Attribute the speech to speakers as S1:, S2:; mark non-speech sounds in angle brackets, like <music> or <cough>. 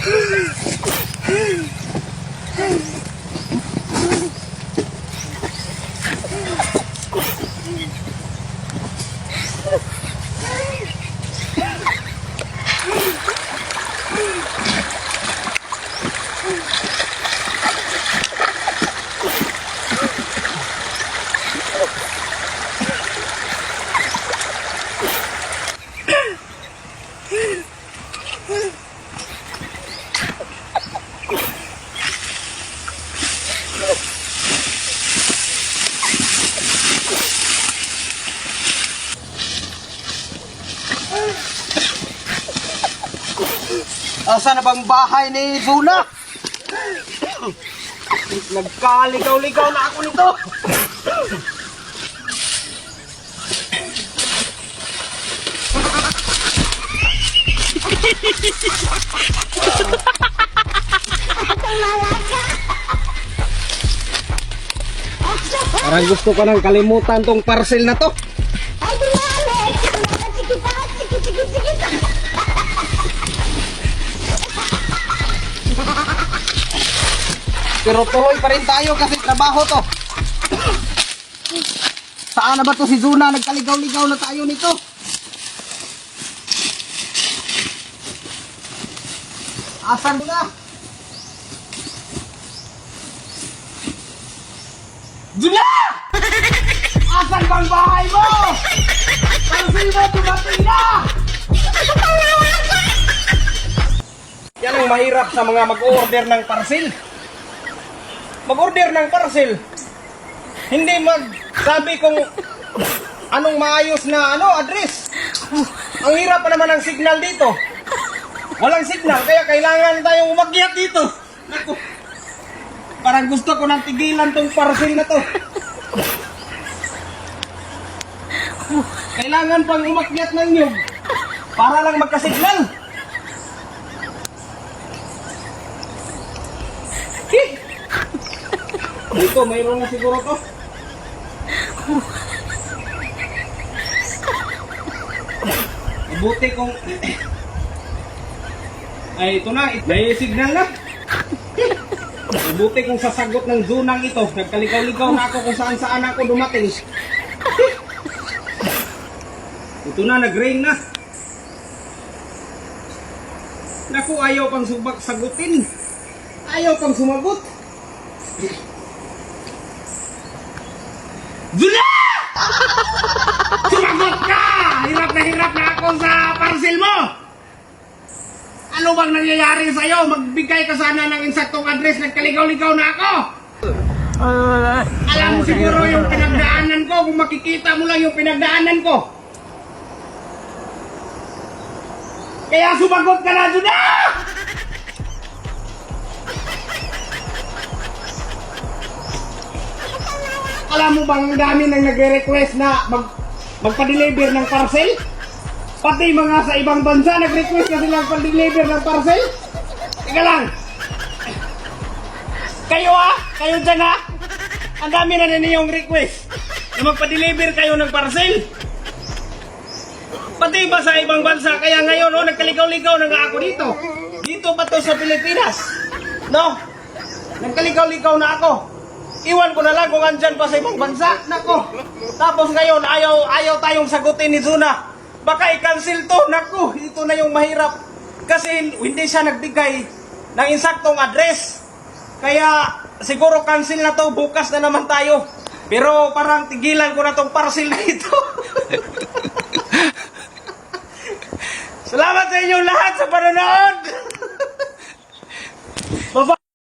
S1: Jesus. <laughs> Asa na bang bahay ni Zuna? Nagkaligaw-ligaw na ako nito. Parang gusto ko nang kalimutan tong parcel na to. Pero tuloy pa rin tayo kasi trabaho to. Saan na ba to si Zuna? Nagkaligaw-ligaw na tayo nito. Asan na? Zuna! Asan bang bahay mo? Pansin mo, dumating na! Yan ang mahirap sa mga mag-order ng parcel mag-order ng parcel. Hindi magsabi kung anong maayos na ano address. Ang hirap pa naman ng signal dito. Walang signal, kaya kailangan tayong umakyat dito. Naku. Parang gusto ko nang tigilan tong parcel na to. Kailangan pang umakyat ng nyug para lang magka-signal. Dito, mayroon na siguro to. Buti kung... <coughs> Ay, ito na. May signal na. Buti kung sasagot ng zunang ito. Nagkaligaw-ligaw na ako kung saan-saan ako dumating. Ito na, nag-rain na. Naku, ayaw pang subak sagutin. Ayaw pang sumagot. Zuna! Sumagot ka! Hirap na hirap na ako sa parcel mo! Ano bang nangyayari sa'yo? Magbigay ka sana ng insaktong address, nagkaligaw-ligaw na ako! Alam mo siguro yung pinagdaanan ko, kung makikita mo lang yung pinagdaanan ko. Kaya sumagot ka na, Zuna! Alam mo bang ang dami nang nagre-request na mag magpa-deliver ng parcel? Pati mga sa ibang bansa nag-request na silang pa-deliver ng parcel? Ika lang. Kayo ah, kayo dyan ah. Ang dami na rin yung request na magpa-deliver kayo ng parcel. Pati ba sa ibang bansa? Kaya ngayon, oh, nagkaligaw-ligaw na nga ako dito. Dito ba to sa Pilipinas? No? Nagkaligaw-ligaw na ako. Iwan ko na lang kung andyan pa sa ibang bansa. Nako. Tapos ngayon, ayaw, ayaw tayong sagutin ni Zuna. Baka i-cancel to. Nako, ito na yung mahirap. Kasi hindi siya nagbigay ng insaktong address. Kaya siguro cancel na to. Bukas na naman tayo. Pero parang tigilan ko na tong parcel dito. <laughs> Salamat sa inyo lahat sa panonood!